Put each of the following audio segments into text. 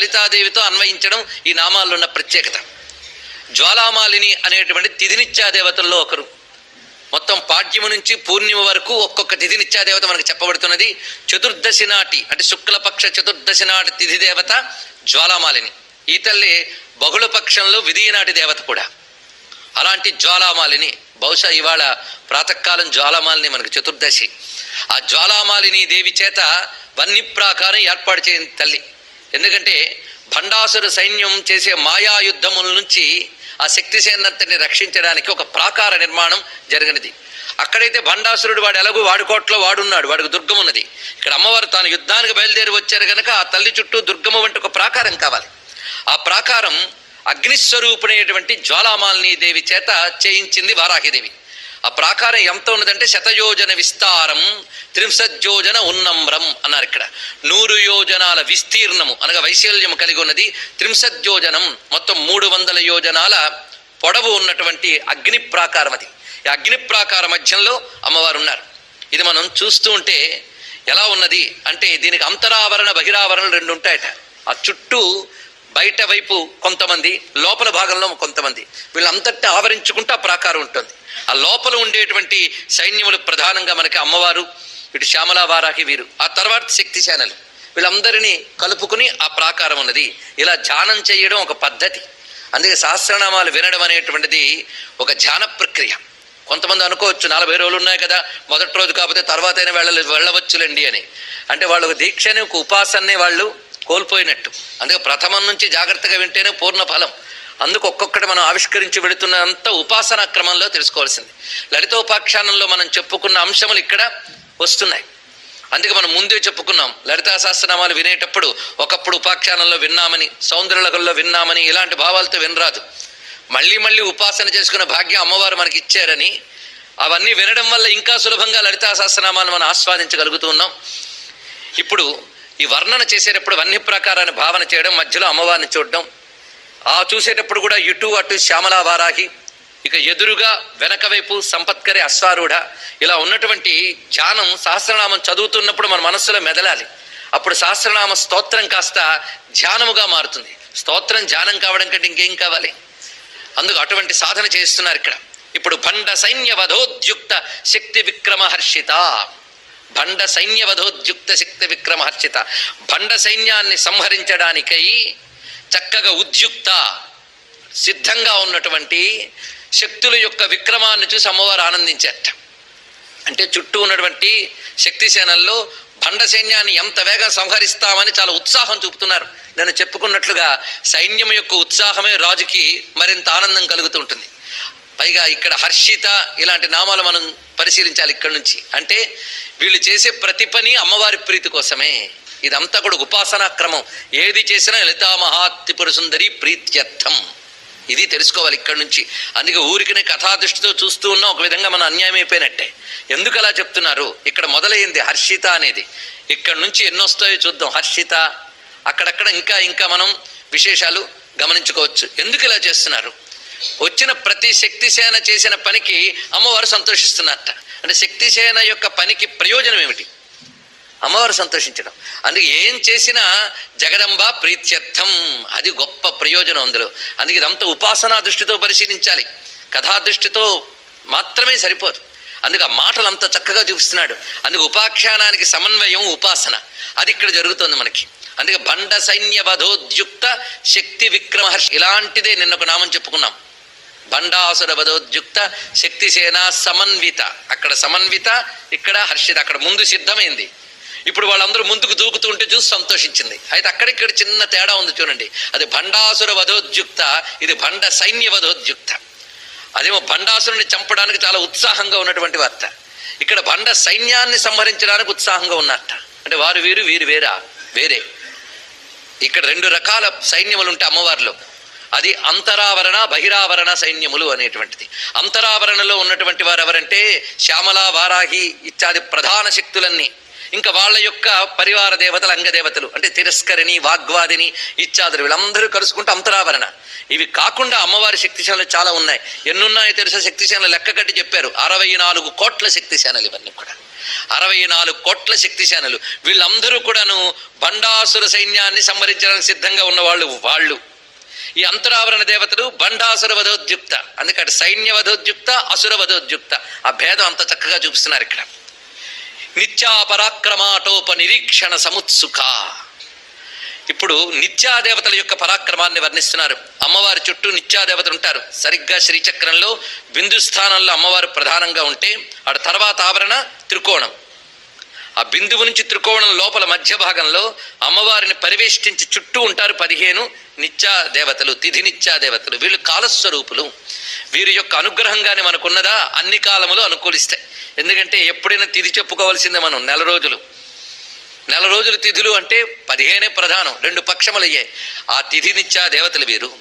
లలితాదేవితో అన్వయించడం ఈ నామాల్లో ఉన్న ప్రత్యేకత. జ్వాలామాలిని అనేటువంటి తిథినిత్యా దేవతల్లో ఒకరు. మొత్తం పాడ్యము నుంచి పూర్ణిమ వరకు ఒక్కొక్క తిథినిత్యా దేవత మనకు చెప్పబడుతున్నది. చతుర్దశి నాటి అంటే శుక్లపక్ష చతుర్దశి నాటి తిథి దేవత జ్వాలామాలిని. ఈ తల్లి బహుళ పక్షంలో విధియనాటి దేవత కూడా. అలాంటి జ్వాలామాలిని బహుశా ఇవాళ ప్రాతకాలం జ్వాలామాలిని మనకు చతుర్దశి. ఆ జ్వాలామాలిని దేవి చేత వన్ని ప్రాకారం ఏర్పాటు చేయని తల్లి. ఎందుకంటే భండాసుర సైన్యం చేసే మాయా యుద్ధముల నుంచి ఆ శక్తిసేనంతని రక్షించడానికి ఒక ప్రాకార నిర్మాణం జరిగినది. అక్కడైతే భండాసురుడు వాడు ఎలాగో వాడుకోట్లో వాడున్నాడు వాడికి దుర్గం ఉన్నది. ఇక్కడ అమ్మవారు తాను యుద్ధానికి బయలుదేరి వచ్చారు కనుక ఆ తల్లి చుట్టూ దుర్గము వంటి ఒక ప్రాకారం కావాలి. ఆ ప్రాకారం అగ్నిస్వరూపుడైనటువంటి జ్వాలామాలిని దేవి చేత చేయించింది వారాహిదేవి. ఆ ప్రాకారం ఎంత ఉన్నదంటే శతయోజన విస్తారం త్రింశజ్యోజన ఉన్నమ్రం అన్నారు ఇక్కడ. నూరు యోజనాల విస్తీర్ణము అనగా వైశల్యము కలిగి ఉన్నది త్రింశజ్యోజనం మొత్తం మూడు వందల యోజనాల పొడవు ఉన్నటువంటి అగ్ని ప్రాకారం అది. ఈ అగ్ని ప్రాకార మధ్యంలో అమ్మవారు ఉన్నారు. ఇది మనం చూస్తూ ఉంటే ఎలా ఉన్నది అంటే దీనికి అంతరావరణ బహిరావరణ రెండు ఉంటాయట. ఆ చుట్టూ బయట వైపు కొంతమంది లోపల భాగంలో కొంతమంది. వీళ్ళంతటి ఆవరించుకుంటూ ఆ ప్రాకారం ఉంటుంది. ఆ లోపల ఉండేటువంటి సైన్యములు ప్రధానంగా మనకి అమ్మవారు ఇటు శ్యామలావారాకి వీరు ఆ తర్వాత శక్తి సేనలు. వీళ్ళందరినీ కలుపుకుని ఆ ప్రాకారం ఉన్నది. ఇలా ధ్యానం చేయడం ఒక పద్ధతి. అందుకే సహస్రనామాలు వినడం అనేటువంటిది ఒక ధ్యాన ప్రక్రియ. కొంతమంది అనుకోవచ్చు నలభై రోజులు ఉన్నాయి కదా మొదటి రోజు కాకపోతే తర్వాత అయినా వెళ్ళ వెళ్ళవచ్చులేండి అని. అంటే వాళ్ళు దీక్షని ఒక ఉపాసన్నే వాళ్ళు కోల్పోయినట్టు. అందుకే ప్రథమం నుంచి జాగ్రత్తగా వింటేనే పూర్ణ ఫలం. అందుకు ఒక్కొక్కటి మనం ఆవిష్కరించి వెళుతున్నంత ఉపాసనా క్రమంలో తెలుసుకోవాల్సింది. లలితోపాఖ్యానంలో మనం చెప్పుకున్న అంశములు ఇక్కడ వస్తున్నాయి. అందుకే మనం ముందే చెప్పుకున్నాం లలితా సహస్రనామాలు వినేటప్పుడు ఒకప్పుడు ఉపాఖ్యానంలో విన్నామని సౌందర్యలగల్లో విన్నామని ఇలాంటి భావాలతో వినరాదు. మళ్ళీ మళ్ళీ ఉపాసన చేసుకున్న భాగ్యం అమ్మవారు మనకి ఇచ్చారని అవన్నీ వినడం వల్ల ఇంకా సులభంగా లలితా సహస్రనామాలు మనం ఆస్వాదించగలుగుతూ ఉన్నాం. ఇప్పుడు ఈ వర్ణన చేసేటప్పుడు వన్య ప్రకారాన్ని భావన చేయడం మధ్యలో అమ్మవారిని చూడడం. ఆ చూసేటప్పుడు కూడా ఇటు అటు శ్యామలా వారాహి ఇక ఎదురుగా వెనక వైపు సంపత్కరి అశ్వారూఢ ఇలా ఉన్నటువంటి ధ్యానం సహస్రనామం చదువుతున్నప్పుడు మన మనస్సులో మెదలాలి. అప్పుడు సహస్రనామ స్తోత్రం కాస్త ధ్యానముగా మారుతుంది. స్తోత్రం ధ్యానం కావడం కంటే ఇంకేం కావాలి? అందుకు అటువంటి సాధన చేస్తున్నారు ఇక్కడ. ఇప్పుడు భండ సైన్య వధోద్యుక్త శక్తి విక్రమ హర్షిత భండ సైన్యవధోద్యుక్త శక్తి విక్రమహర్చిత భండ సైన్యాన్ని సంహరించడానికై చక్కగా ఉద్యుక్త సిద్ధంగా ఉన్నటువంటి శక్తుల యొక్క విక్రమాన్ని చూసి అమ్మవారు ఆనందించారట. అంటే చుట్టూ ఉన్నటువంటి శక్తి సేనల్లో భండ సైన్యాన్ని ఎంత వేగం సంహరిస్తామని చాలా ఉత్సాహం చూపుతున్నారు. నేను చెప్పుకున్నట్లుగా సైన్యం యొక్క ఉత్సాహమే రాజుకి మరింత ఆనందం కలుగుతూ ఉంటుంది. పైగా ఇక్కడ హర్షిత ఇలాంటి నామాలు మనం పరిశీలించాలి ఇక్కడ నుంచి. అంటే వీళ్ళు చేసే ప్రతి పని అమ్మవారి ప్రీతి కోసమే. ఇదంతా కూడా ఉపాసనా క్రమం. ఏది చేసినా లలితా మహాత్రిపుర సుందరి ప్రీత్యర్థం. ఇది తెలుసుకోవాలి ఇక్కడ నుంచి. అందుకే ఊరికనే కథాదృష్టితో చూస్తూ ఉన్నా ఒక విధంగా మన అన్యాయం అయిపోయినట్టే. ఎందుకు అలా చెప్తున్నారు? ఇక్కడ మొదలైంది హర్షిత అనేది. ఇక్కడ నుంచి ఎన్నొస్తాయో చూద్దాం. హర్షిత అక్కడక్కడ ఇంకా ఇంకా మనం విశేషాలు గమనించుకోవచ్చు. ఎందుకు ఇలా చేస్తున్నారు? వచ్చిన ప్రతి శక్తిసేన చేసిన పనికి అమ్మవారు సంతోషిస్తున్నట్ట అంటే శక్తిసేన యొక్క పనికి ప్రయోజనం ఏమిటి? అమ్మవారు సంతోషించడం. అందుకే ఏం చేసినా జగదంబ ప్రీత్యర్థం. అది గొప్ప ప్రయోజనం అందులో. అందుకే ఇదంతా ఉపాసనా దృష్టితో పరిశీలించాలి. కథా దృష్టితో మాత్రమే సరిపోదు. అందుకు ఆ మాటలు అంత చక్కగా చూపిస్తున్నాడు. అందుకే ఉపాఖ్యానానికి సమన్వయం ఉపాసన. అది ఇక్కడ జరుగుతుంది మనకి. అందుకే బండ సైన్య వధోద్యుక్త శక్తి విక్రమహర్షి. ఇలాంటిదే నిన్న ఒక నామం చెప్పుకున్నాం. బండాసుర వధోద్యుక్త శక్తిసేన సమన్విత. అక్కడ సమన్విత ఇక్కడ హర్షిత. అక్కడ ముందు సిద్ధమైంది. ఇప్పుడు వాళ్ళందరూ ముందుకు దూకుతూ ఉంటే చూసి సంతోషించింది. అయితే అక్కడిక్కడ చిన్న తేడా ఉంది చూడండి. అది భండాసుర వధోద్యుక్త ఇది భండ సైన్య వధోద్యుక్త అదేమో భండాసురుని చంపడానికి చాలా ఉత్సాహంగా ఉన్నటువంటి వార్త. ఇక్కడ భండ సైన్యాన్ని సంహరించడానికి ఉత్సాహంగా ఉన్నట్ట. అంటే వారు వీరు వీరు వేరా వేరే. ఇక్కడ రెండు రకాల సైన్యములు ఉంటాయి అమ్మవారిలో. అది అంతరావరణ బహిరావరణ సైన్యములు అనేటువంటిది. అంతరావరణలో ఉన్నటువంటి వారు ఎవరంటే శ్యామల వారాహి ఇత్యాది ప్రధాన శక్తులన్నీ. ఇంకా వాళ్ళ యొక్క పరివార దేవతలు అంగదేవతలు అంటే తిరస్కరిణి వాగ్వాదిని ఇత్యాదులు వీళ్ళందరూ కలుసుకుంటే అంతరావరణ. ఇవి కాకుండా అమ్మవారి శక్తిశాలలు చాలా ఉన్నాయి. ఎన్నున్నాయో తెలుసా? శక్తిశాలలు లెక్క కట్టి చెప్పారు. అరవై నాలుగు కోట్ల శక్తిశాలలు ఇవన్నీ కూడా. అరవై నాలుగు కోట్ల శక్తిశాలలు వీళ్ళందరూ కూడాను బండాసుర సైన్యాన్ని సంహరించడానికి సిద్ధంగా ఉన్నవాళ్ళు వాళ్ళు. ఈ అంతరావరణ దేవతలు బండాసుర వధోద్యుక్త అందుకని సైన్య వధోద్యుక్త అసుర వధోద్యుక్త ఆ భేదం అంత చక్కగా చూపిస్తున్నారు ఇక్కడ. నిత్యాపరాక్రమాటోప నిరీక్షణ సముత్సుక. ఇప్పుడు నిత్యాదేవతల యొక్క పరాక్రమాన్ని వర్ణిస్తున్నారు. అమ్మవారి చుట్టూ నిత్యాదేవతలు ఉంటారు. సరిగ్గా శ్రీచక్రంలో బిందు స్థానంలో అమ్మవారు ప్రధానంగా ఉంటే ఆడ తర్వాత ఆవరణ త్రికోణం. ఆ బిందువు నుంచి త్రికోణం లోపల మధ్య భాగంలో అమ్మవారిని పరివేష్టించి చుట్టూ ఉంటారు పదిహేను నిత్యా దేవతలు తిథి నిత్యా దేవతలు. వీళ్ళు కాలస్వరూపులు. వీరి యొక్క అనుగ్రహంగానే మనకున్నదా? అన్ని కాలములు అనుకూలిస్తాయి ఎందుకంటే ఎప్పుడైనా తిథి చెప్పుకోవాల్సిందే మనం నెల రోజులు. నెల రోజులు తిథులు అంటే పదిహేనే ప్రధానం రెండు పక్షములయ్యాయి ఆ తిథి నిత్యా దేవతలు వీరు.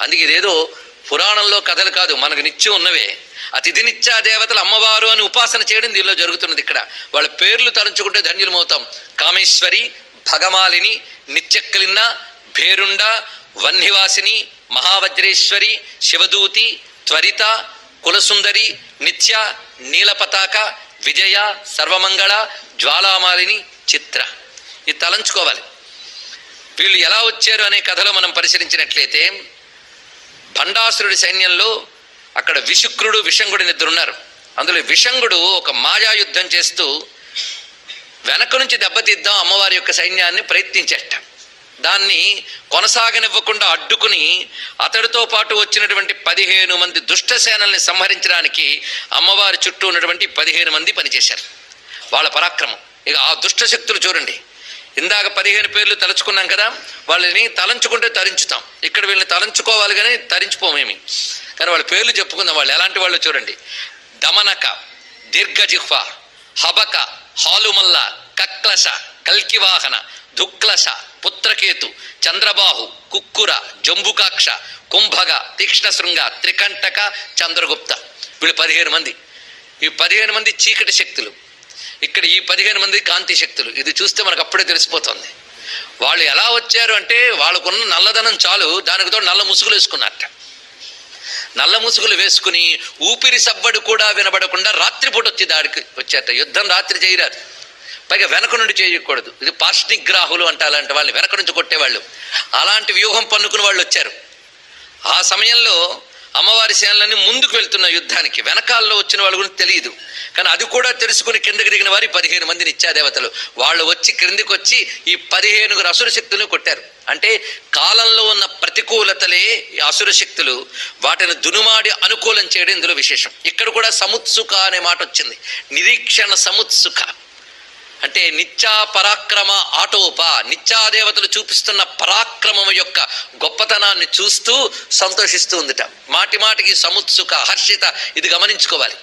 అందుకే ఇదేదో పురాణంలో కథలు కాదు మనకు నిత్యం ఉన్నవే. అతిథి నిత్యా దేవతలు అమ్మవారు అని ఉపాసన చేయడం దీనిలో జరుగుతున్నది ఇక్కడ. వాళ్ళ పేర్లు తలంచుకుంటే ధన్యులమవుతాం. కామేశ్వరి భగమాలిని నిత్యక్కలిన్న భేరుండ వన్నివాసిని మహావజ్రేశ్వరి శివదూతి త్వరిత కులసుందరి నిత్య నీలపతాక విజయ సర్వమంగళ జ్వాలామాలిని చిత్ర. ఇది తలంచుకోవాలి. వీళ్ళు ఎలా వచ్చారు అనే కథలో మనం పరిశీలించినట్లయితే భండాసురుడి సైన్యంలో అక్కడ విశుక్రుడు విషంగుడిని ఇద్దరున్నారు అందులో విషంగుడు ఒక మాయా యుద్ధం చేస్తూ వెనక నుంచి దెబ్బతీద్దాం అమ్మవారి యొక్క సైన్యాన్ని ప్రయత్నించేట. దాన్ని కొనసాగనివ్వకుండా అడ్డుకుని అతడితో పాటు వచ్చినటువంటి పదిహేను మంది దుష్ట సేనల్ని సంహరించడానికి అమ్మవారి చుట్టూ ఉన్నటువంటి పదిహేను మంది పనిచేశారు. వాళ్ళ పరాక్రమం. ఇక ఆ దుష్ట శక్తులు చూడండి. ఇందాక పదిహేను పేర్లు తలుచుకున్నాం కదా వాళ్ళని తలంచుకుంటే తరించుతాం. ఇక్కడ వీళ్ళని తలంచుకోవాలి కానీ తరించిపోమేమి? కానీ వాళ్ళ పేర్లు చెప్పుకుందాం. వాళ్ళు ఎలాంటి వాళ్ళు చూడండి. దమనక దీర్ఘజిహ్వ హబక హాలుమల్ల కక్లశ కల్కివాహన దుక్లశ పుత్రకేతు చంద్రబాహు కుక్కుర జంబుకాక్ష కుంభగ తీక్ష్ణశృంగ త్రికంటక చంద్రగుప్త. వీళ్ళు పదిహేను మంది. ఈ పదిహేను మంది చీకటి శక్తులు. ఇక్కడ ఈ పదిహేను మంది కాంతి శక్తులు. ఇది చూస్తే మనకు అప్పుడే తెలిసిపోతుంది. వాళ్ళు ఎలా వచ్చారు అంటే వాళ్ళకున్న నల్లదనం చాలు దానికి తోడు నల్ల ముసుగులు వేసుకున్నట్ట నల్ల ముసుగులు వేసుకుని ఊపిరి సబ్బడు కూడా వినబడకుండా రాత్రిపూట వచ్చి దాడికి వచ్చారట. యుద్ధం రాత్రి చేయరాదు. పైగా వెనక నుండి చేయకూడదు. ఇది పార్ష్నిగ్రాహులు అంటే అలాంటి వాళ్ళని వెనక నుంచి కొట్టేవాళ్ళు. అలాంటి వ్యూహం పన్నుకుని వాళ్ళు వచ్చారు. ఆ సమయంలో అమ్మవారి సేనలన్నీ ముందుకు వెళ్తున్న యుద్ధానికి వెనకాల్లో వచ్చిన వాళ్ళ గురించి తెలియదు. కానీ అది కూడా తెలుసుకుని కిందకి దిగిన వారి పదిహేను మంది నిత్యాదేవతలు. వాళ్ళు వచ్చి క్రిందికి వచ్చి ఈ పదిహేనుగురు అసుర శక్తులను కొట్టారు. అంటే కాలంలో ఉన్న ప్రతికూలతలే ఈ అసుర శక్తులు వాటిని దునుమాడి అనుకూలం చేయడం ఇందులో విశేషం. ఇక్కడ కూడా సముత్సుక అనే మాట వచ్చింది. నిరీక్షణ సముత్సుక. అంటే నిత్యా పరాక్రమ ఆటోప నిత్యాదేవతలు చూపిస్తున్న పరాక్రమం యొక్క గొప్పతనాన్ని చూస్తూ సంతోషిస్తూ ఉందిట మాటి మాటికి సముత్సుక హర్షిత ఇది గమనించుకోవాలి.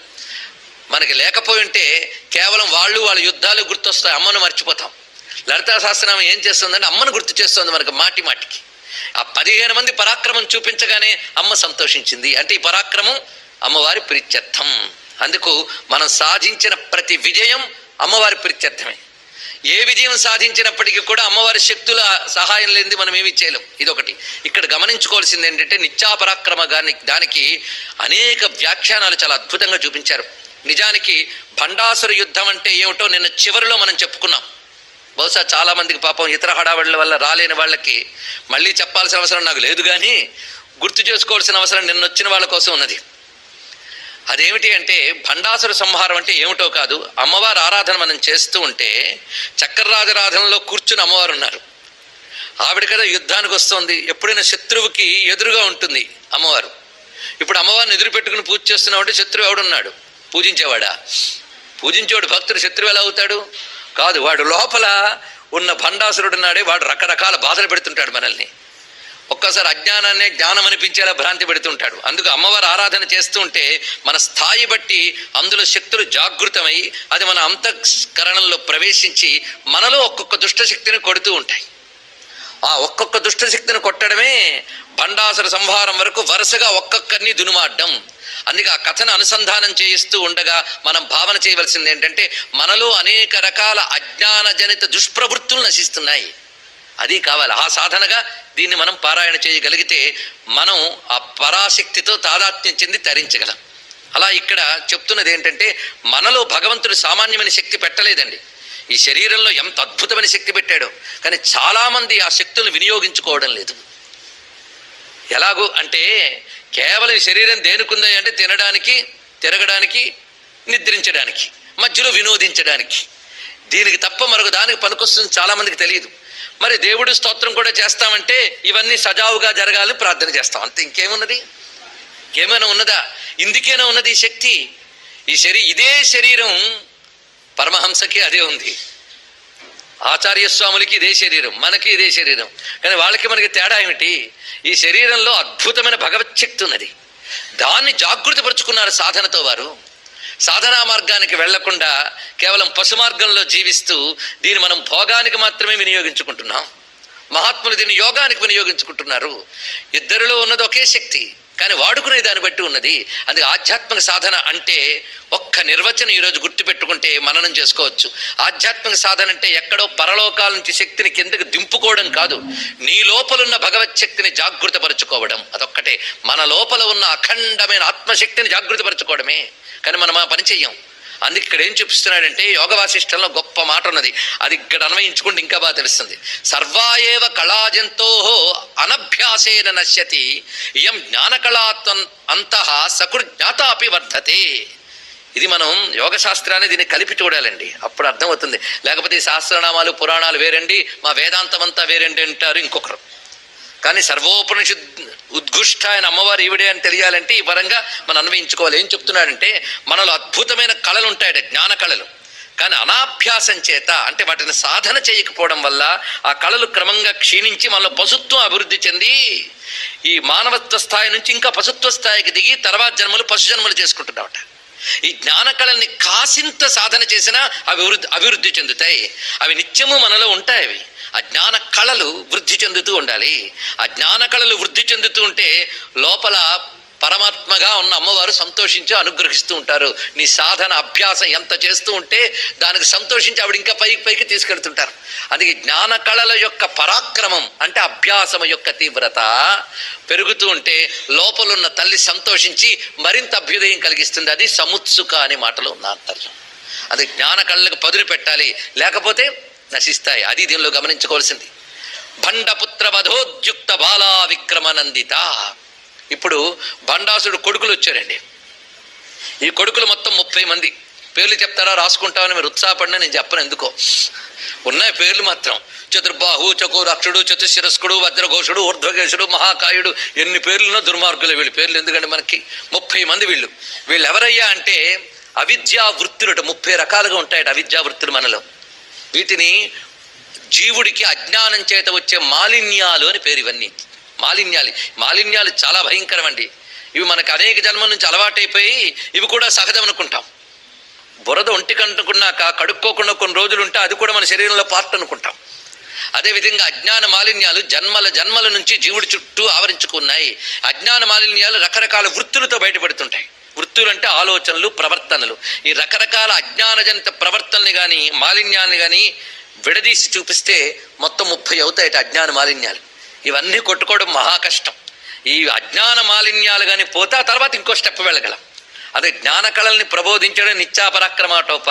మనకి లేకపోయి ఉంటే కేవలం వాళ్ళు వాళ్ళ యుద్ధాలు గుర్తొస్తాయి అమ్మను మర్చిపోతాం. లలితా శాస్త్రం ఏం చేస్తుందంటే అమ్మను గుర్తు చేస్తుంది మనకు మాటి మాటికి. ఆ పదిహేను మంది పరాక్రమం చూపించగానే అమ్మ సంతోషించింది. అంటే ఈ పరాక్రమం అమ్మవారి ప్రీత్యర్థం. అందుకు మనం సాధించిన ప్రతి విజయం అమ్మవారి ప్రీత్యర్థమే. ఏ విజయం సాధించినప్పటికీ కూడా అమ్మవారి శక్తుల సహాయం లేనిది మనం ఏమీ చేయలేం. ఇదొకటి. ఇక్కడ గమనించుకోవాల్సింది ఏంటంటే నిత్యాపరాక్రమ గాని దానికి అనేక వ్యాఖ్యానాలు చాలా అద్భుతంగా చూపించారు. నిజానికి భండాసుర యుద్ధం అంటే ఏమిటో నిన్న చివరిలో మనం చెప్పుకున్నాం. బహుశా చాలా మందికి పాపం ఇతర హడావళ్ళ వల్ల రాలేని వాళ్ళకి మళ్ళీ చెప్పాల్సిన అవసరం నాకు లేదు కానీ గుర్తు చేసుకోవాల్సిన అవసరం నిన్న వచ్చిన వాళ్ళ కోసం ఉన్నది. అదేమిటి అంటే భండాసుర సంహారం అంటే ఏమిటో కాదు. అమ్మవారి ఆరాధన మనం చేస్తూ ఉంటే చక్రరాజరాధనలో కూర్చుని అమ్మవారు ఉన్నారు. ఆవిడ కదా యుద్ధానికి వస్తుంది. ఎప్పుడైనా శత్రువుకి ఎదురుగా ఉంటుంది అమ్మవారు. ఇప్పుడు అమ్మవారిని ఎదురు పెట్టుకుని పూజ చేస్తున్నామంటే శత్రువు ఎవడున్నాడు? పూజించేవాడా? పూజించేవాడు భక్తుడు. శత్రువు ఎలా అవుతాడు? కాదు వాడు లోపల ఉన్న భండాసురుడు ఉన్నాడే. వాడు రకరకాల బాధలు పెడుతుంటాడు మనల్ని. ఒక్కసారి అజ్ఞానాన్నే జ్ఞానం అనిపించేలా భ్రాంతి పెడుతుంటాడు. అందుకు అమ్మవారు ఆరాధన చేస్తూ ఉంటే మన స్థాయి బట్టి అందులో శక్తులు జాగృతమై అది మన అంతఃకరణంలో ప్రవేశించి మనలో ఒక్కొక్క దుష్ట శక్తిని కొడుతూ ఉంటాయి. ఆ ఒక్కొక్క దుష్ట శక్తిని కొట్టడమే భండాసుర సంహారం వరకు వరుసగా ఒక్కొక్కరిని దునుమాడ్డం. అందుకే ఆ కథను అనుసంధానం చేయిస్తూ ఉండగా మనం భావన చేయవలసింది ఏంటంటే మనలో అనేక రకాల అజ్ఞానజనిత దుష్ప్రవృత్తులు నశిస్తున్నాయి. అది కావాలి. ఆ సాధనగా దీన్ని మనం పారాయణ చేయగలిగితే మనం ఆ పరాశక్తితో తాదాత్మ్యం చెంది తరించగలం. అలా ఇక్కడ చెప్తున్నది ఏంటంటే మనలో భగవంతుడు సామాన్యమైన శక్తి పెట్టలేదండి. ఈ శరీరంలో ఎంత అద్భుతమైన శక్తి పెట్టాడో. కానీ చాలామంది ఆ శక్తులను వినియోగించుకోవడం లేదు. ఎలాగూ అంటే కేవలం ఈ శరీరం దేనికుంది అంటే తినడానికి తిరగడానికి నిద్రించడానికి మధ్యలో వినోదించడానికి. దీనికి తప్ప మరొక దానికి పనికొస్తుంది చాలామందికి తెలియదు. మరి దేవుడి స్తోత్రం కూడా చేస్తామంటే ఇవన్నీ సజావుగా జరగాలని ప్రార్థన చేస్తాం. అంతే ఇంకేమున్నది? ఏమైనా ఉన్నదా? ఇందుకేనా ఉన్నది ఈ శక్తి? ఈ శరీ ఇదే శరీరం పరమహంసకి అదే ఉంది. ఆచార్య స్వాములకి ఇదే శరీరం మనకి ఇదే శరీరం. కానీ వాళ్ళకి మనకి తేడా ఏమిటి? ఈ శరీరంలో అద్భుతమైన భగవత్ శక్తి ఉన్నది. దాన్ని జాగృతపరుచుకున్నారు సాధనతో వారు. సాధనా మార్గానికి వెళ్ళకుండా కేవలం పశు మార్గంలో జీవిస్తూ దీన్ని మనం భోగానికి మాత్రమే వినియోగించుకుంటున్నాం. మహాత్ములు దీన్ని యోగానికి వినియోగించుకుంటున్నారు. ఇద్దరిలో ఉన్నది ఒకే శక్తి కానీ వాడుకునే దాన్ని బట్టి ఉన్నది. అది ఆధ్యాత్మిక సాధన అంటే ఒక్క నిర్వచనం ఈరోజు గుర్తుపెట్టుకుంటే మననం చేసుకోవచ్చు. ఆధ్యాత్మిక సాధన అంటే ఎక్కడో పరలోకాల నుంచి శక్తిని కిందకి దింపుకోవడం కాదు. నీ లోపలున్న భగవత్ శక్తిని జాగృతపరచుకోవడం. అదొక్కటే. మన లోపల ఉన్న అఖండమైన ఆత్మశక్తిని జాగృతపరచుకోవడమే. కానీ మనం ఆ పని చెయ్యం. అందుకే ఇక్కడ ఏం చూపిస్తున్నాడంటే యోగ వాసిష్టంలో గొప్ప మాట ఉన్నది. అది ఇక్కడ అన్వయించుకుంటే ఇంకా బాగా తెలుస్తుంది. సర్వాయేవ కళాజంతో అనభ్యాసేన నశ్యతి ఇయం జ్ఞానకళాత్వం అంతః సకృజ్ఞాత అపి వర్ధతే. ఇది మనం యోగ శాస్త్రాన్ని దీన్ని కలిపి చూడాలండి. అప్పుడు అర్థమవుతుంది. లేకపోతే ఈ శాస్త్రనామాలు పురాణాలు వేరండి మా వేదాంతం అంతా వేరండి అంటారు ఇంకొకరు. కానీ సర్వోపనిషద్ ఉద్ఘుష్ట ఆయన అమ్మవారు ఈవిడే అని తెలియాలంటే ఈ పరంగా మనం అన్వయించుకోవాలి. ఏం చెప్తున్నాడంటే మనలో అద్భుతమైన కళలు ఉంటాయట జ్ఞాన కళలు. కానీ అనాభ్యాసం చేత అంటే వాటిని సాధన చేయకపోవడం వల్ల ఆ కళలు క్రమంగా క్షీణించి మనలో పశుత్వం అభివృద్ధి చెంది ఈ మానవత్వ స్థాయి నుంచి ఇంకా పశుత్వ స్థాయికి దిగి తర్వాత జన్మలు పశు జన్మలు చేసుకుంటున్నామట ఈ జ్ఞాన కళల్ని కాసింత సాధన చేసినా అభివృద్ధి అభివృద్ధి చెందుతాయి. అవి నిత్యము మనలో ఉంటాయి అవి. ఆ జ్ఞాన కళలు వృద్ధి చెందుతూ ఉండాలి. ఆ జ్ఞాన కళలు వృద్ధి చెందుతూ ఉంటే లోపల పరమాత్మగా ఉన్న అమ్మవారు సంతోషించి అనుగ్రహిస్తూ ఉంటారు. నీ సాధన అభ్యాసం ఎంత చేస్తూ ఉంటే దానికి సంతోషించి ఆవిడ ఇంకా పైకి పైకి తీసుకెళ్తుంటారు. అందుకే జ్ఞాన కళల యొక్క పరాక్రమం అంటే అభ్యాసం యొక్క తీవ్రత పెరుగుతూ ఉంటే లోపలున్న తల్లి సంతోషించి మరింత అభ్యుదయం కలిగిస్తుంది. అది సముత్సుక అనే మాటలో ఉన్న అంతర్యం అది జ్ఞాన కళ్ళకు పదులు పెట్టాలి. లేకపోతే నశిస్తాయి. అది దీనిలో గమనించుకోవాల్సింది. భండపుత్ర వధోద్యుక్త బాలా విక్రమనందిత. ఇప్పుడు భండాసుడు కొడుకులు వచ్చారండి. ఈ కొడుకులు మొత్తం ముప్పై మంది. పేర్లు చెప్తారా? రాసుకుంటామని మీరు ఉత్సాహపడినా నేను చెప్పను ఎందుకో. ఉన్నాయి పేర్లు మాత్రం. చతుర్బాహు చకోరాక్షుడు చతుశిరస్కుడు వజ్రఘోషుడు ఊర్ధ్వకేశుడు మహాకాయుడు. ఎన్ని పేర్లున్నా దుర్మార్గులు వీళ్ళు. పేర్లు ఎందుకంటే మనకి? ముప్పై మంది వీళ్ళు. వీళ్ళు ఎవరయ్యా అంటే అవిద్యా వృత్తులు ముప్పై రకాలుగా ఉంటాయట అవిద్యా వృత్తులు మనలో. వీటిని జీవుడికి అజ్ఞానం చేత వచ్చే మాలిన్యాలు అని పేరు ఇవన్నీ. మాలిన్యాలు. మాలిన్యాలు చాలా భయంకరం అండి ఇవి మనకు అనేక జన్మల నుంచి అలవాటైపోయి ఇవి కూడా సహజం అనుకుంటాం బురద ఒంటికి అంటుకున్నాక కడుక్కోకుండా కొన్ని రోజులు ఉంటే అది కూడా మన శరీరంలో పార్ట్ అనుకుంటాం. అదేవిధంగా అజ్ఞాన మాలిన్యాలు జన్మల జన్మల నుంచి జీవుడి చుట్టూ ఆవరించుకున్నాయి. అజ్ఞాన మాలిన్యాలు రకరకాల వృత్తులతో బయటపడుతుంటాయి. వృత్తులు అంటే ఆలోచనలు ప్రవర్తనలు. ఈ రకరకాల అజ్ఞానజనిత ప్రవర్తనని కానీ మాలిన్యాన్ని కానీ విడదీసి చూపిస్తే మొత్తం ముప్పై అవుతాయి అజ్ఞాన మాలిన్యాలు. ఇవన్నీ కొట్టుకోవడం మహా కష్టం. ఈ అజ్ఞాన మాలిన్యాలు కానీ పోతే ఆ తర్వాత ఇంకో స్టెప్ వెళ్ళగలం. అదే జ్ఞాన కళల్ని ప్రబోధించడం నిత్యాపరాక్రమాటోప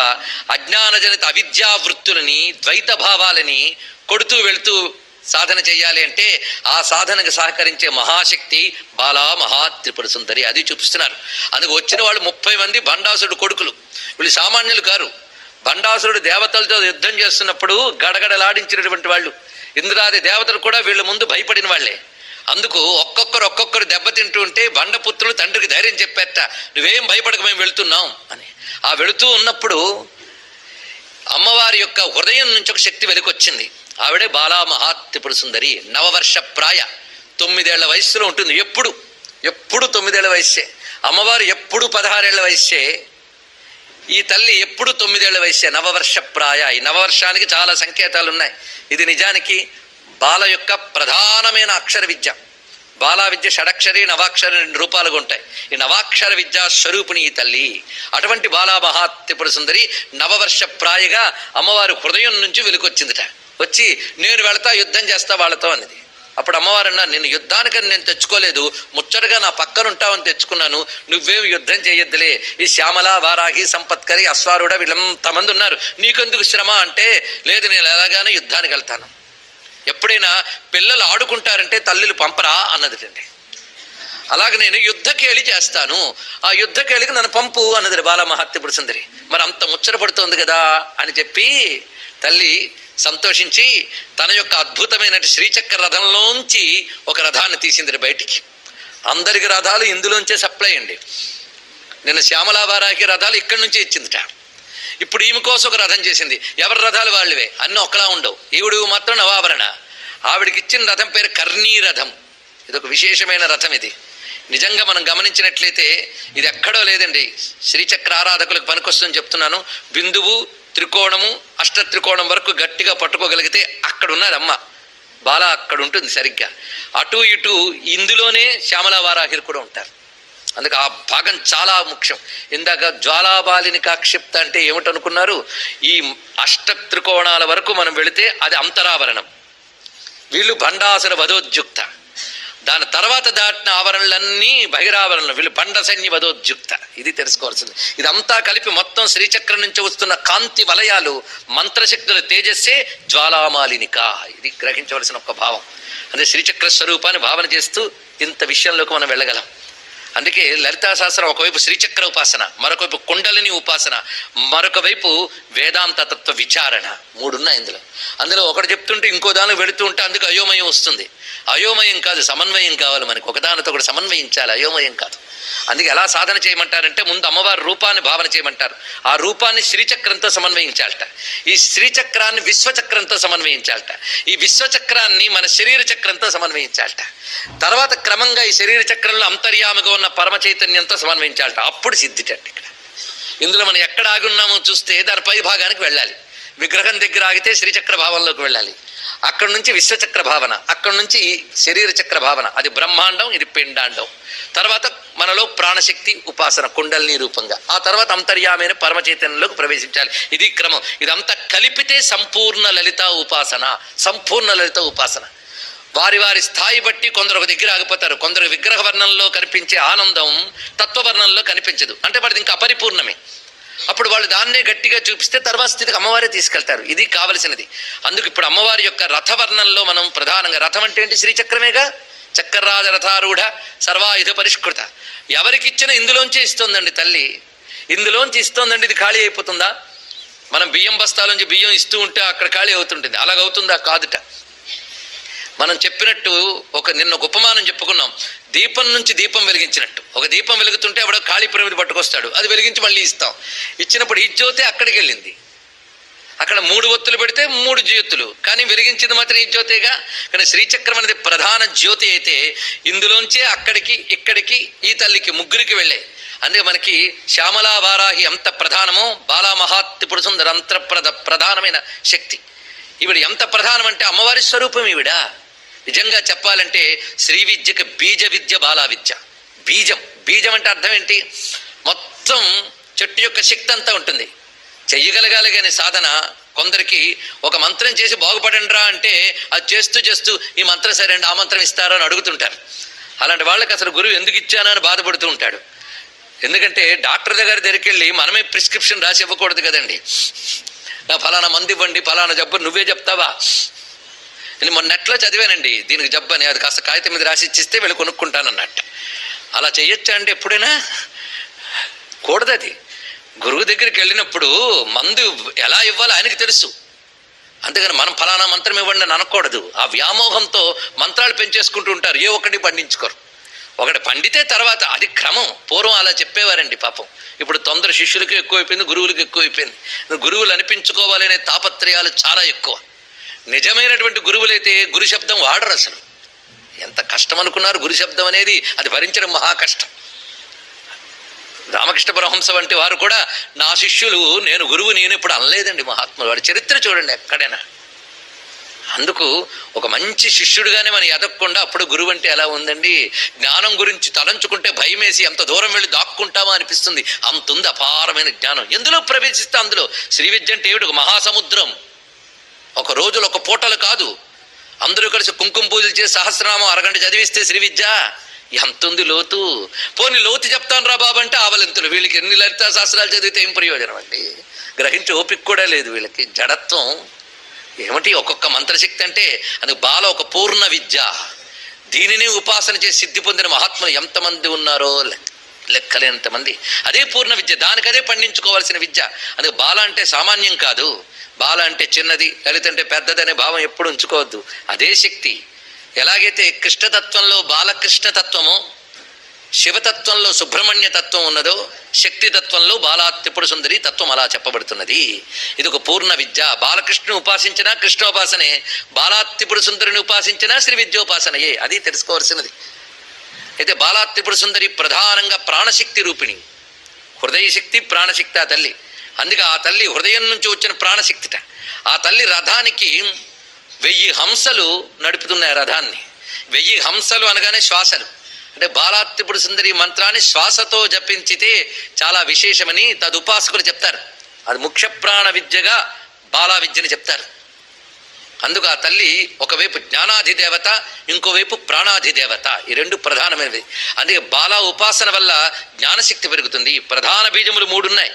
అజ్ఞానజనిత అవిద్యా వృత్తులని ద్వైత భావాలని కొడుతూ వెళుతూ సాధన చేయాలి అంటే ఆ సాధనకు సహకరించే మహాశక్తి బాలా మహా త్రిపుర సుందరి అది చూపిస్తున్నారు. అందుకు వచ్చిన వాళ్ళు ముప్పై మంది బండాసుడు కొడుకులు. వీళ్ళు సామాన్యులు కారు. బండాసురుడు దేవతలతో యుద్ధం చేస్తున్నప్పుడు గడగడలాడించినటువంటి వాళ్ళు. ఇంద్రాది దేవతలు కూడా వీళ్ళ ముందు భయపడిన వాళ్ళే. అందుకు ఒక్కొక్కరు ఒక్కొక్కరు దెబ్బతింటూ ఉంటే బండపుత్రులు తండ్రికి ధైర్యం చెప్పేట నువ్వేం భయపడక మేము వెళుతున్నాం అని. ఆ వెళుతూ ఉన్నప్పుడు అమ్మవారి యొక్క హృదయం నుంచి ఒక శక్తి వెలికొచ్చింది ఆవిడే బాలా మహాత్రిపుర సుందరి నవవర్ష ప్రాయ తొమ్మిదేళ్ళ వయస్సులో ఉంటుంది. ఎప్పుడు? ఎప్పుడు తొమ్మిదేళ్ళ వయస్సే? అమ్మవారు ఎప్పుడు పదహారేళ్ళ వయస్సే? ఈ తల్లి ఎప్పుడు తొమ్మిదేళ్ళ వయస్సే? నవవర్ష ప్రాయ. ఈ నవవర్షానికి చాలా సంకేతాలు ఉన్నాయి ఇది నిజానికి బాల యొక్క ప్రధానమైన అక్షర విద్య. బాలా విద్య షడక్షరి నవాక్షరి రెండు రూపాలుగా ఉంటాయి. ఈ నవాక్షర విద్యా స్వరూపిణి ఈ తల్లి. అటువంటి బాలా మహాత్రిపుర సుందరి నవవర్ష ప్రాయగా అమ్మవారి హృదయం నుంచి వెలుకొచ్చిందిట. వచ్చి నేను వెళతా యుద్ధం చేస్తా వాళ్ళతో అన్నది. అప్పుడు అమ్మవారు అన్నారు నేను యుద్ధానికని నేను తెచ్చుకోలేదు. ముచ్చటగా నా పక్కన ఉంటావని తెచ్చుకున్నాను. నువ్వేం యుద్ధం చేయొద్దులే. ఈ శ్యామల వారాహి సంపత్కరి అశ్వారుడ వీళ్ళంతమంది ఉన్నారు. నీకెందుకు శ్రమ అంటే లేదు నేను ఎలాగానే యుద్ధానికి వెళ్తాను ఎప్పుడైనా పిల్లలు ఆడుకుంటారంటే తల్లులు పంపరా అన్నది అండి అలాగే నేను యుద్ధకేళి చేస్తాను. ఆ యుద్ధకేళికి నన్ను పంపు అన్నది బాలమహత్యపుడు సుందరి. మరి అంత ముచ్చట పడుతోంది కదా అని చెప్పి తల్లి సంతోషించి తన యొక్క అద్భుతమైన శ్రీచక్ర రథంలోంచి ఒక రథాన్ని తీసింది బయటికి. అందరికి రథాలు ఇందులోంచే సప్లై అండి. నిన్న శ్యామలావారాకి రథాలు ఇక్కడి నుంచి ఇచ్చిందిట. ఇప్పుడు ఈమె కోసం ఒక రథం చేసింది. ఎవరి రథాలు వాళ్ళవే? అన్నీ ఒకలా ఉండవు. ఈవిడు మాత్రం నవాభరణ. ఆవిడికి ఇచ్చిన రథం పేరు కర్ణీ రథం. ఇది ఒక విశేషమైన రథం ఇది. నిజంగా మనం గమనించినట్లయితే ఇది ఎక్కడో లేదండి. శ్రీచక్ర ఆరాధకులకు పనికొస్తుందని చెప్తున్నాను. బిందువు త్రికోణము అష్ట త్రికోణం వరకు గట్టిగా పట్టుకోగలిగితే అక్కడ ఉన్నది అమ్మ బాల అక్కడ ఉంటుంది సరిగ్గా. అటు ఇటు ఇందులోనే శ్యామల వారాహిలు కూడా ఉంటారు. అందుకే ఆ భాగం చాలా ముఖ్యం. ఇందాక జ్వాలాబాలిని కాక్షిప్త అంటే ఏమిటనుకున్నారు? ఈ అష్ట త్రికోణాల వరకు మనం వెళితే అది అంతరావరణం. వీళ్ళు భండాసుర వధోద్యుక్త. దాని తర్వాత దాటిన ఆవరణలన్నీ బహిరావరణలు. వీళ్ళు బండ సైన్య వధోద్యుక్త ఇది తెలుసుకోవాల్సింది. ఇదంతా కలిపి మొత్తం శ్రీచక్రం నుంచి వస్తున్న కాంతి వలయాలు మంత్రశక్తుల తేజస్సే జ్వాలామాలినిక. ఇది గ్రహించవలసిన ఒక భావం. అదే శ్రీచక్ర స్వరూపాన్ని భావన చేస్తూ ఇంత విషయంలోకి మనం వెళ్ళగలం. అందుకే లలితా శాస్త్రం ఒకవైపు శ్రీచక్ర ఉపాసన మరొకవైపు కుండలిని ఉపాసన మరొక వైపు వేదాంత తత్వ విచారణ. మూడున్నాయి ఇందులో. అందులో ఒకటి చెప్తుంటే ఇంకో దానికి వెళుతూ ఉంటే అందుకు అయోమయం వస్తుంది. అయోమయం కాదు సమన్వయం కావాలి మనకి. ఒకదానితో ఒకటి సమన్వయించాలి అయోమయం కాదు. అందుకే ఎలా సాధన చేయమంటారంటే ముందు అమ్మవారి రూపాన్ని భావన చేయమంటారు. ఆ రూపాన్ని శ్రీచక్రంతో సమన్వయించాలట. ఈ శ్రీచక్రాన్ని విశ్వచక్రంతో సమన్వయించాలట. ఈ విశ్వచక్రాన్ని మన శరీర చక్రంతో సమన్వయించాలట. తర్వాత క్రమంగా ఈ శరీర చక్రంలో అంతర్యామిగా ఉన్న పరమ చైతన్యంతో సమన్వయించాలట. అప్పుడు సిద్ధిటండి ఇక్కడ. ఇందులో మనం ఎక్కడ ఆగున్నామో చూస్తే దాని పై భాగానికి వెళ్ళాలి. విగ్రహం దగ్గర ఆగితే శ్రీచక్ర భావంలోకి వెళ్ళాలి. అక్కడ నుంచి విశ్వచక్ర భావన అక్కడ నుంచి ఈ శరీర చక్ర భావన అది బ్రహ్మాండం ఇది పిండాండం. తర్వాత మనలో ప్రాణశక్తి ఉపాసన కుండల్ని రూపంగా. ఆ తర్వాత అంతర్యామైన పరమ చైతన్యంలోకి ప్రవేశించాలి. ఇది క్రమం. ఇదంతా కలిపితే సంపూర్ణ లలిత ఉపాసన సంపూర్ణ లలిత ఉపాసన. వారి వారి స్థాయి బట్టి కొందరు ఒక దగ్గర ఆగిపోతారు. కొందరు విగ్రహ వర్ణంలో కనిపించే ఆనందం తత్వవర్ణంలో కనిపించదు. అంటే వాడిది ఇంకా అపరిపూర్ణమే. అప్పుడు వాళ్ళు దాన్నే గట్టిగా చూపిస్తే తర్వాత స్థితికి అమ్మవారే తీసుకెళ్తారు. ఇది కావలసినది. అందుకు ఇప్పుడు అమ్మవారి యొక్క రథవర్ణంలో మనం ప్రధానంగా రథం అంటే ఏంటి? శ్రీచక్రమేగా? చక్రరాజ రథారూఢ సర్వాయుధ పరిష్కృత. ఎవరికిచ్చిన ఇందులోంచి ఇస్తోందండి తల్లి. ఇందులోంచి ఇస్తోందండి ఇది ఖాళీ అయిపోతుందా? మనం బియ్యం బస్తాలోంచి బియ్యం ఇస్తూ ఉంటే అక్కడ ఖాళీ అవుతుంటుంది. అలాగవుతుందా? కాదుట. మనం చెప్పినట్టు ఒక నిన్న ఒక ఉపమానం చెప్పుకున్నాం. దీపం నుంచి దీపం వెలిగించినట్టు. ఒక దీపం వెలుగుతుంటే అప్పుడు ఖాళీ పిరమిడ్ పట్టుకొస్తాడు. అది వెలిగించి మళ్ళీ ఇస్తాం. ఇచ్చినప్పుడు ఈ జ్యోతి అక్కడికి వెళ్ళింది. అక్కడ మూడు ఒత్తులు పెడితే మూడు జ్యోతులు. కానీ వెలిగించింది మాత్రం ఈ జ్యోతిగా? కానీ శ్రీచక్రం అనేది ప్రధాన జ్యోతి అయితే ఇందులోంచే అక్కడికి ఇక్కడికి ఈ తల్లికి ముగ్గురికి వెళ్ళే. అందుకే మనకి శ్యామలా వారాహి ఎంత ప్రధానమో బాలా మహాత్రిపుర సుందర అంత ప్రధ ప్రధానమైన శక్తి. ఈవిడ ఎంత ప్రధానం అంటే అమ్మవారి స్వరూపం ఈవిడ. నిజంగా చెప్పాలంటే శ్రీ విద్యకి బీజ విద్య బాలా విద్య. బీజం. బీజం అంటే అర్థం ఏంటి? మొత్తం చెట్టు యొక్క శక్తి అంతా ఉంటుంది. చెయ్యగలగాలి కానీ సాధన కొందరికి ఒక మంత్రం చేసి బాగుపడండిరా అంటే అది చేస్తూ చేస్తూ ఈ మంత్రం సరే అండి ఆ మంత్రం ఇస్తారా అని అడుగుతుంటారు. అలాంటి వాళ్ళకి అసలు గురువు ఎందుకు ఇచ్చానని బాధపడుతూ ఉంటాడు. ఎందుకంటే డాక్టర్ దగ్గర దగ్గరికి వెళ్ళి మనమే ప్రిస్క్రిప్షన్ రాసి ఇవ్వకూడదు కదండి. నా ఫలానా మంది ఇవ్వండి ఫలానా జబ్బు నువ్వే చెప్తావా? నేను మొన్న నెట్లో చదివానండి దీనికి జబ్బని అది కాస్త కాగితం మీద రాసి ఇచ్చిస్తే వెళ్ళి కొనుక్కుంటానన్నట్ట. అలా చెయ్యొచ్చా అండి ఎప్పుడైనా? కూడదు అది గురువు దగ్గరికి వెళ్ళినప్పుడు మందు ఎలా ఇవ్వాలో ఆయనకి తెలుసు. అందుకని మనం ఫలానా మంత్రం ఇవ్వండి అని అనకూడదు. ఆ వ్యామోహంతో మంత్రాలు పెంచేసుకుంటూ ఉంటారు. ఏ ఒక్కటి పండించుకోరు. ఒకటి పండితే తర్వాత అది క్రమం. పూర్వం అలా చెప్పేవారండి పాపం. ఇప్పుడు తొందర శిష్యులకు ఎక్కువైపోయింది గురువులకు ఎక్కువైపోయింది. గురువులు అనిపించుకోవాలనే తాపత్రయాలు చాలా ఎక్కువ. నిజమైనటువంటి గురువులైతే గురు శబ్దం వాడరు అసలు. ఎంత కష్టం అనుకున్నారు గురు శబ్దం అనేది అది భరించడం మహా కష్టం. రామకృష్ణ పరహంస వంటి వారు కూడా నా శిష్యులు నేను గురువు నేను ఇప్పుడు అనలేదండి మహాత్ములు. వాడి చరిత్ర చూడండి ఎక్కడైనా. అందుకు ఒక మంచి శిష్యుడిగానే మనం ఎదగకుండా అప్పుడు గురువు అంటే ఎలా ఉందండి? జ్ఞానం గురించి తలంచుకుంటే భయం వేసి ఎంత దూరం వెళ్ళి దాక్కుంటామా అనిపిస్తుంది. అంత ఉంది అపారమైన జ్ఞానం. ఎందులో ప్రవేశిస్తా అందులో? శ్రీ విద్య అంటే ఏమిటి? ఒక మహాసముద్రం. ఒక రోజులు ఒక పూటలు కాదు. అందరూ కలిసి కుంకుమ పూజలు చేసి సహస్రనామం అరగంట చదివిస్తే శ్రీ విద్య ఎంతుంది లోతు? పోని లోతు చెప్తాను రా బాబు అంటే ఆవలింతులు. వీళ్ళకి ఎన్ని లలిత శాస్త్రాలు చదివితే ఏం ప్రయోజనం అండి? గ్రహించే ఓపిక కూడా లేదు వీళ్ళకి. జడత్వం. ఏమిటి? ఒక్కొక్క మంత్రశక్తి అంటే అది బాల ఒక పూర్ణ విద్య. దీనిని ఉపాసన చేసి సిద్ధి పొందిన మహాత్ములు ఎంతమంది ఉన్నారో లెక్కలేనంతమంది. అదే పూర్ణ విద్య. దానికదే పండించుకోవాల్సిన విద్య. అది బాల అంటే సామాన్యం కాదు. బాల అంటే చిన్నది లలిత అంటే పెద్దది అనే భావం ఎప్పుడు ఉంచుకోవద్దు. అదే శక్తి. ఎలాగైతే కృష్ణతత్వంలో బాలకృష్ణ తత్వము శివతత్వంలో సుబ్రహ్మణ్య తత్వం ఉన్నదో శక్తి తత్వంలో బాలా సుందరి తత్వం అలా చెప్పబడుతున్నది. ఇది ఒక పూర్ణ విద్య. బాలకృష్ణుని ఉపాసించినా కృష్ణోపాసనే బాలా సుందరిని ఉపాసించినా శ్రీ విద్యోపాసనయే. అది తెలుసుకోవాల్సినది. అయితే బాలా సుందరి ప్రధానంగా ప్రాణశక్తి రూపిణి. హృదయశక్తి ప్రాణశక్తి ఆ తల్లి. అందుకే ఆ తల్లి హృదయం నుంచి వచ్చిన ప్రాణశక్తిట. ఆ తల్లి రథానికి వెయ్యి హంసలు నడుపుతున్నాయి రథాన్ని. వెయ్యి హంసలు అనగానే శ్వాసలు. అంటే బాలాత్రిపుడు సుందరి మంత్రాన్ని శ్వాసతో జపించితే చాలా విశేషమని తదుపాసకులు చెప్తారు. అది ముఖ్య ప్రాణ విద్యగా బాలా విద్యని చెప్తారు. అందుకు ఆ తల్లి ఒకవైపు జ్ఞానాధిదేవత ఇంకోవైపు ప్రాణాధిదేవత. ఈ రెండు ప్రధానమైనవి. అందుకే బాలా ఉపాసన వల్ల జ్ఞానశక్తి పెరుగుతుంది. ప్రధాన బీజములు మూడున్నాయి.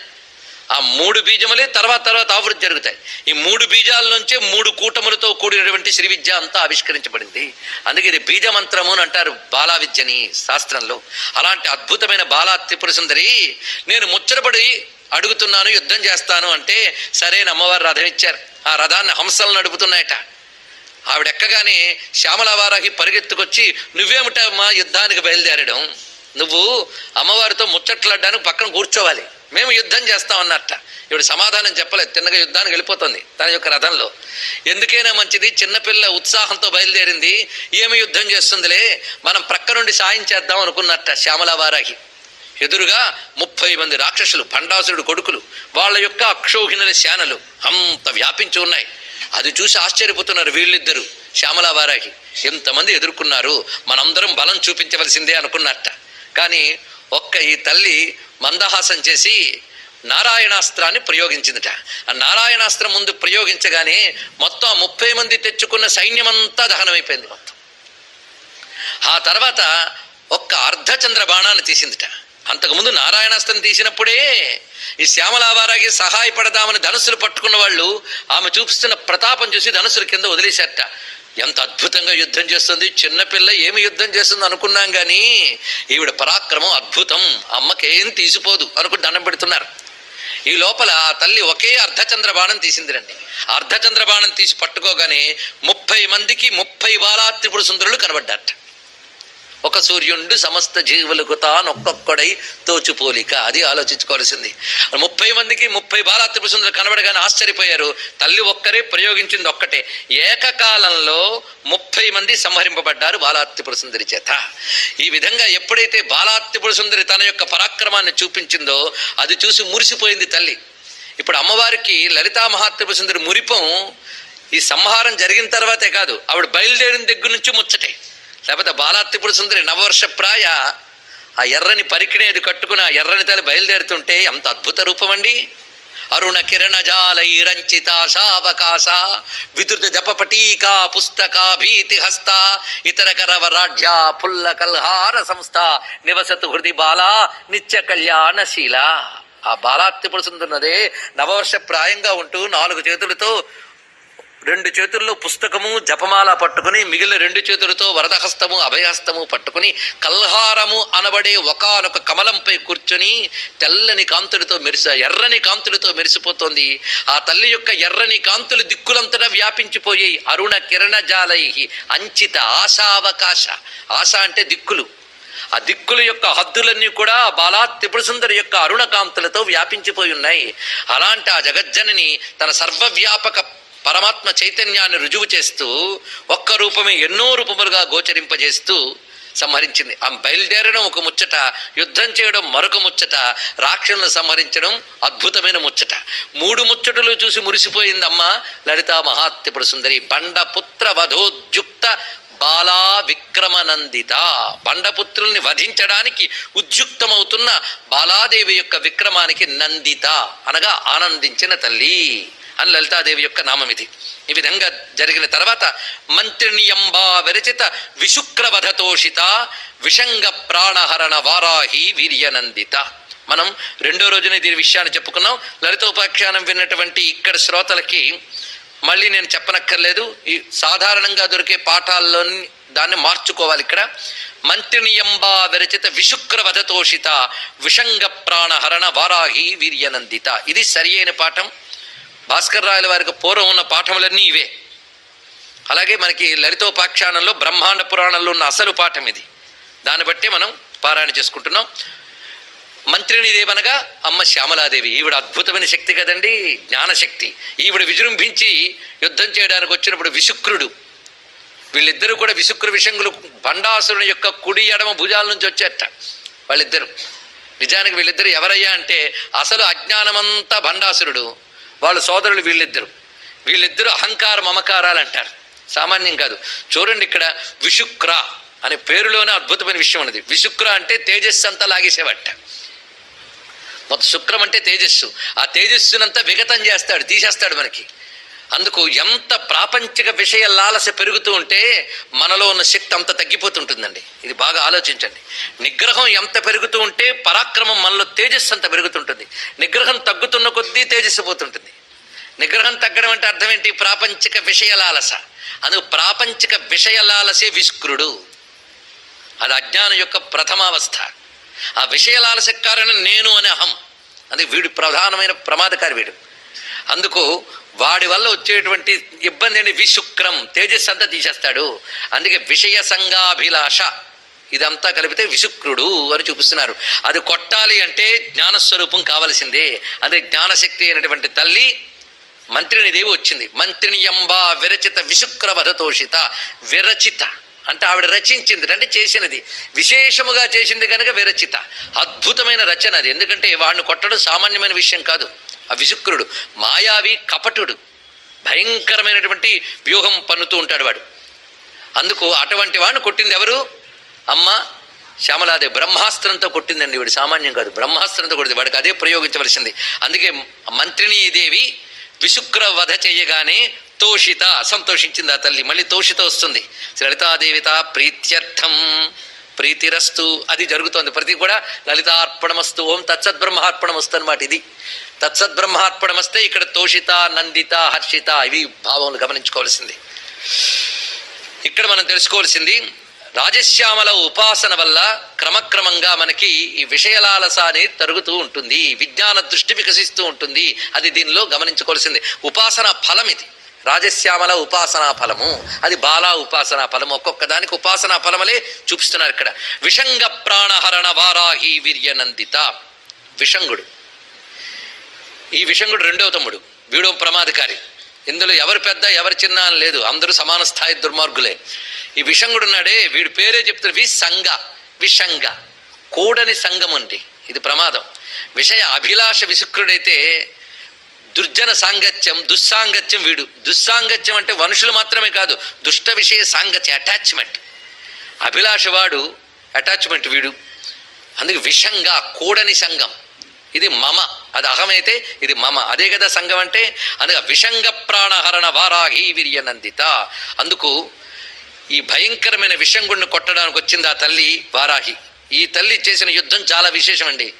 ఆ మూడు బీజములే తర్వాత తర్వాత ఆవృత్తి జరుగుతాయి. ఈ మూడు బీజాల నుంచే మూడు కూటములతో కూడినటువంటి శ్రీ విద్య అంతా ఆవిష్కరించబడింది. అందుకే ఇది బీజమంత్రము అని అంటారు బాలా విద్యని శాస్త్రంలో. అలాంటి అద్భుతమైన బాలా త్రిపుర సుందరి నేను ముచ్చటపడి అడుగుతున్నాను యుద్ధం చేస్తాను అంటే సరైన అమ్మవారు రథం ఇచ్చారు ఆ రథాన్ని హంసలు నడుపుతున్నాయట. ఆవిడెక్కగానే శ్యామలవారాహి పరిగెత్తుకొచ్చి నువ్వేమిటమ్మా యుద్ధానికి బయలుదేరడం? నువ్వు అమ్మవారితో ముచ్చట్లాడడానికి పక్కన కూర్చోవాలి. మేము యుద్ధం చేస్తామన్నట్ట ఇప్పుడు సమాధానం చెప్పలేదు. తిన్నగా యుద్ధానికి వెళ్ళిపోతుంది తన యొక్క రథంలో. ఎందుకైనా మంచిది చిన్నపిల్ల ఉత్సాహంతో బయలుదేరింది. ఏమి యుద్ధం చేస్తుందిలే? మనం ప్రక్క నుండి సాయం చేద్దాం అనుకున్నట్ట శ్యామలవారాహి ఎదురుగా ముప్పై మంది రాక్షసులు భండాసురుడు కొడుకులు వాళ్ళ యొక్క అక్షోహిణుల శానలు అంత వ్యాపించి ఉన్నాయి. అది చూసి ఆశ్చర్యపోతున్నారు వీళ్ళిద్దరూ. శ్యామలావారాకి ఎంతమంది ఎదుర్కొన్నారు? మనందరం బలం చూపించవలసిందే అనుకున్నట్ట. కానీ ఒక్క ఈ తల్లి మందహాసం చేసి నారాయణాస్త్రాన్ని ప్రయోగించిందట. ఆ నారాయణాస్త్రం ముందు ప్రయోగించగానే మొత్తం ఆ ముప్పై మంది తెచ్చుకున్న సైన్యమంతా దహనమైపోయింది మొత్తం. ఆ తర్వాత ఒక్క అర్ధచంద్ర బాణాన్ని తీసిందిట. అంతకుముందు నారాయణాస్త్రం తీసినప్పుడే ఈ శ్యామలావారాకి సహాయపడదామని ధనుసులు పట్టుకున్న వాళ్ళు ఆమె చూపిస్తున్న ప్రతాపం చూసి ధనుసులు కింద వదిలేశారట. ఎంత అద్భుతంగా యుద్ధం చేస్తుంది. చిన్నపిల్ల ఏమి యుద్ధం చేస్తుంది అనుకున్నాం కానీ ఈవిడ పరాక్రమం అద్భుతం. అమ్మకేం తీసిపోదు అనుకుని దండం పెడుతున్నారు. ఈ లోపల ఆ తల్లి ఒకే అర్ధచంద్ర బాణం తీసిందిరండి ఆ అర్ధచంద్ర బాణం తీసి పట్టుకోగానే ముప్పై మందికి ముప్పై బాలాత్రిపుడు సుందరులు కనబడ్డారట. ఒక సూర్యుండు సమస్త జీవులకు తానొక్కొక్కడై తోచుపోలిక. అది ఆలోచించుకోవాల్సింది. ముప్పై మందికి ముప్పై బాలాత్రిపు సుందరులు కనబడగానే ఆశ్చర్యపోయారు. తల్లి ఒక్కరే ప్రయోగించింది ఒక్కటే. ఏకకాలంలో ముప్పై మంది సంహరింపబడ్డారు బాలాత్రిపుర సుందరి చేత. ఈ విధంగా ఎప్పుడైతే బాలాత్రిపుర సుందరి తన యొక్క పరాక్రమాన్ని చూపించిందో అది చూసి మురిసిపోయింది తల్లి. ఇప్పుడు అమ్మవారికి లలితా మహాత్రిపు సుందరి మురిపం ఈ సంహారం జరిగిన తర్వాతే కాదు ఆవిడ బయలుదేరిన దగ్గర నుంచి ముచ్చటే. లేకపోతే బాలాత్తిపుడు సుందరి నవవర్ష ప్రాయ ఆ ఎర్రని పరికిణేది కట్టుకుని ఆ ఎర్రని తల్లి బయలుదేరుతుంటే ఎంత అద్భుత రూపం అండి అరుణ కిరణ జాల ఈరంచితాశావకాశ విద్రుత జపపటీకా పుస్తక భీతి హస్త ఇతర కరవరాఢ్య పుల్ల కల్హార సంస్థ నివసతు హృది బాలా నిత్య కళ్యాణశీల ఆ బాలాత్తిపుడు సుందరున్నదే నవవర్ష ప్రాయంగా ఉంటూ నాలుగు చేతులతో రెండు చేతుల్లో పుస్తకము జపమాల పట్టుకుని మిగిలిన రెండు చేతులతో వరదహస్తము అభయహస్తము పట్టుకుని కల్హారము అనబడే ఒకనొక కమలంపై కూర్చొని తెల్లని కాంతులతో మెరిస ఎర్రని కాంతులతో మెరిసిపోతోంది. ఆ తల్లి యొక్క ఎర్రని కాంతులు దిక్కులంతటా వ్యాపించిపోయాయి. అరుణ కిరణ జాలై అంచిత ఆశావకాశ. ఆశ అంటే దిక్కులు. ఆ దిక్కుల యొక్క హద్దులన్నీ కూడా బాలా త్రిపుర సుందరి యొక్క అరుణ కాంతులతో వ్యాపించిపోయి ఉన్నాయి. అలాంటి ఆ జగజ్జనని తన సర్వవ్యాపక పరమాత్మ చైతన్యాన్ని రుజువు చేస్తూ ఒక్క రూపమే ఎన్నో రూపములుగా గోచరింపజేస్తూ సంహరించింది. ఆ బయలుదేరడం ఒక ముచ్చట యుద్ధం చేయడం మరొక ముచ్చట రాక్షసులను సంహరించడం అద్భుతమైన ముచ్చట. మూడు ముచ్చటలు చూసి మురిసిపోయిందమ్మ లలితా మహాత్రిపుర సుందరి. బండపుత్ర వధోద్యుక్త బాలా విక్రమనందిత బండపుత్రుల్ని వధించడానికి ఉద్యుక్తమవుతున్న బాలాదేవి యొక్క విక్రమానికి నందిత అనగా ఆనందించిన తల్లి. అని లలితాదేవి యొక్క నామం ఇది. ఈ విధంగా జరిగిన తర్వాత మంత్రిని అంబా విరచిత విశుక్రవధతోషిత విషంగ ప్రాణహరణ వారాహి వీర్యనందిత. మనం రెండో రోజున దీని విషయాన్ని చెప్పుకున్నాం. లలితోపాఖ్యానం విన్నటువంటి ఇక్కడ శ్రోతలకి మళ్ళీ నేను చెప్పనక్కర్లేదు. ఈ సాధారణంగా దొరికే పాఠాల్లోని దాన్ని మార్చుకోవాలి ఇక్కడ. మంత్రినియంబా విరచిత విశుక్రవధతోషిత విషంగ ప్రాణహరణ వారాహి వీర్యనందిత. ఇది సరి అయిన పాఠం. భాస్కర్ రాయల వారికి పూర్వం ఉన్న పాఠములన్నీ ఇవే. అలాగే మనకి లలితోపాఖ్యానంలో బ్రహ్మాండ పురాణంలో ఉన్న అసలు పాఠం ఇది. దాన్ని బట్టే మనం పారాయణ చేసుకుంటున్నాం. మంత్రిని దేవనగా అమ్మ శ్యామలాదేవి. ఈవిడ అద్భుతమైన శక్తి కదండి జ్ఞానశక్తి. ఈవిడ విజృంభించి యుద్ధం చేయడానికి వచ్చినప్పుడు విశుక్రుడు. వీళ్ళిద్దరూ కూడా విశుక్ర విషంగులు బండాసురుని యొక్క కుడి ఎడమ భుజాల నుంచి వచ్చేట వాళ్ళిద్దరు. నిజానికి వీళ్ళిద్దరు ఎవరయ్యా అంటే అసలు అజ్ఞానమంతా బండాసురుడు. వాళ్ళ సోదరులు వీళ్ళిద్దరు. వీళ్ళిద్దరు అహంకార మమకారాలు అంటారు. సామాన్యం కాదు. చూడండి ఇక్కడ విశుక్ర అనే పేరులోనే అద్భుతమైన విషయం ఉన్నది. విశుక్ర అంటే తేజస్సు అంతా లాగేసేవట. మొత్తం శుక్రం అంటే తేజస్సు. ఆ తేజస్సునంతా విగతం చేస్తాడు తీసేస్తాడు మనకి. అందుకు ఎంత ప్రాపంచిక విషయ లాలస పెరుగుతూ ఉంటే మనలో ఉన్న శక్తి అంత తగ్గిపోతుంటుందండి. ఇది బాగా ఆలోచించండి. నిగ్రహం ఎంత పెరుగుతూ ఉంటే పరాక్రమం మనలో తేజస్సు అంత పెరుగుతుంటుంది. నిగ్రహం తగ్గుతున్న కొద్దీ తేజస్సు పోతుంటుంది. నిగ్రహం తగ్గడం అంటే అర్థం ఏంటి? ప్రాపంచిక విషయ లాలస. అందుకు ప్రాపంచిక విషయ లాలసే విష్కృడు అది అజ్ఞానం యొక్క ప్రథమావస్థ ఆ విషయలాలస కారణం నేను అనే అహం. అది వీడు ప్రధానమైన ప్రమాదకారి వీడు. అందుకు వాడి వల్ల వచ్చేటువంటి ఇబ్బంది అని విశుక్రం తేజస్సు అంతా తీసేస్తాడు. అందుకే విషయ సంఘాభిలాష. ఇదంతా కలిపితే విశుక్రుడు అని చూపిస్తున్నారు. అది కొట్టాలి అంటే జ్ఞానస్వరూపం కావలసిందే. అదే జ్ఞానశక్తి అయినటువంటి తల్లి మంత్రిని దేవి వచ్చింది. మంత్రిని ఎంబా విరచిత విశుక్ర వధతోషిత. విరచిత. అంటే ఆవిడ రచించింది అంటే చేసినది. విశేషముగా చేసింది కనుక విరచిత. అద్భుతమైన రచన అది. ఎందుకంటే వాడిని కొట్టడం సామాన్యమైన విషయం కాదు. ఆ విశుక్రుడు మాయావి కపటుడు. భయంకరమైనటువంటి వ్యూహం పన్నుతూ ఉంటాడు వాడు. అందుకు అటువంటి వాడిని కొట్టింది ఎవరు? అమ్మ శ్యామలాదేవి బ్రహ్మాస్త్రంతో కొట్టిందండి వీడు. సామాన్యం కాదు బ్రహ్మాస్త్రంతో కొట్టింది. వాడికి అదే ప్రయోగించవలసింది. అందుకే మంత్రిని దేవి విశుక్ర వధ చేయగానే తోషిత సంతోషించింది ఆ తల్లి. మళ్ళీ తోషిత వస్తుంది. లలితాదేవిత ప్రీత్యర్థం. ప్రీతిరస్తు అది జరుగుతోంది. ప్రతి కూడా లలితార్పణమస్తు ఓం తత్సద్బ్రహ్మార్పణమస్తు అనమాట ఇది. తత్సద్బ్రహ్మార్పణమస్తే ఇక్కడ తోషిత నందిత హర్షిత ఇవి భావములు గమనించుకోవాల్సింది. ఇక్కడ మనం తెలుసుకోవాల్సింది రాజశ్యామల ఉపాసన వల్ల క్రమక్రమంగా మనకి ఈ విషయలాలస అనేది తరుగుతూ ఉంటుంది విజ్ఞాన దృష్టి వికసిస్తూ ఉంటుంది అది దీనిలో గమనించుకోవాల్సింది. ఉపాసన ఫలం ఇది రాజశ్యామల ఉపాసనా ఫలము. అది బాలా ఉపాసనా ఫలము. ఒక్కొక్క దానికి ఉపాసనా ఫలమలే చూపిస్తున్నారు ఇక్కడ. విషంగ ప్రాణహరణ వారాహి వీర్యనందిత. విషంగుడు. ఈ విషంగుడు రెండవ తమ్ముడు. వీడో ప్రమాదకారి. ఇందులో ఎవరు పెద్ద ఎవరు చిన్న అని లేదు. అందరూ సమాన స్థాయి దుర్మార్గులే. ఈ విషంగుడు ఉన్నాడే వీడి పేరే చెప్తారు విసంగ. విషంగ. కూడని సంగం ఉంది. ఇది ప్రమాదం. విషయ అభిలాష విశుక్రుడైతే దుర్జన సాంగత్యం దుస్సాంగత్యం వీడు. దుస్సాంగత్యం అంటే మనుషులు మాత్రమే కాదు దుష్ట విషయ సాంగత్యం అటాచ్మెంట్ అభిలాషవాడు అటాచ్మెంట్ వీడు. అందుకే విషంగా కూడని సంఘం. ఇది మమ అది అహమైతే ఇది మమ. అదే కదా సంఘం అంటే? అందుకే విషంగ ప్రాణహరణ వారాహి వీర్యనందిత. అందుకు ఈ భయంకరమైన విషంగుణ్ణి కొట్టడానికి వచ్చింది ఆ తల్లి వారాహి. ఈ తల్లి చేసిన యుద్ధం చాలా విశేషమండి.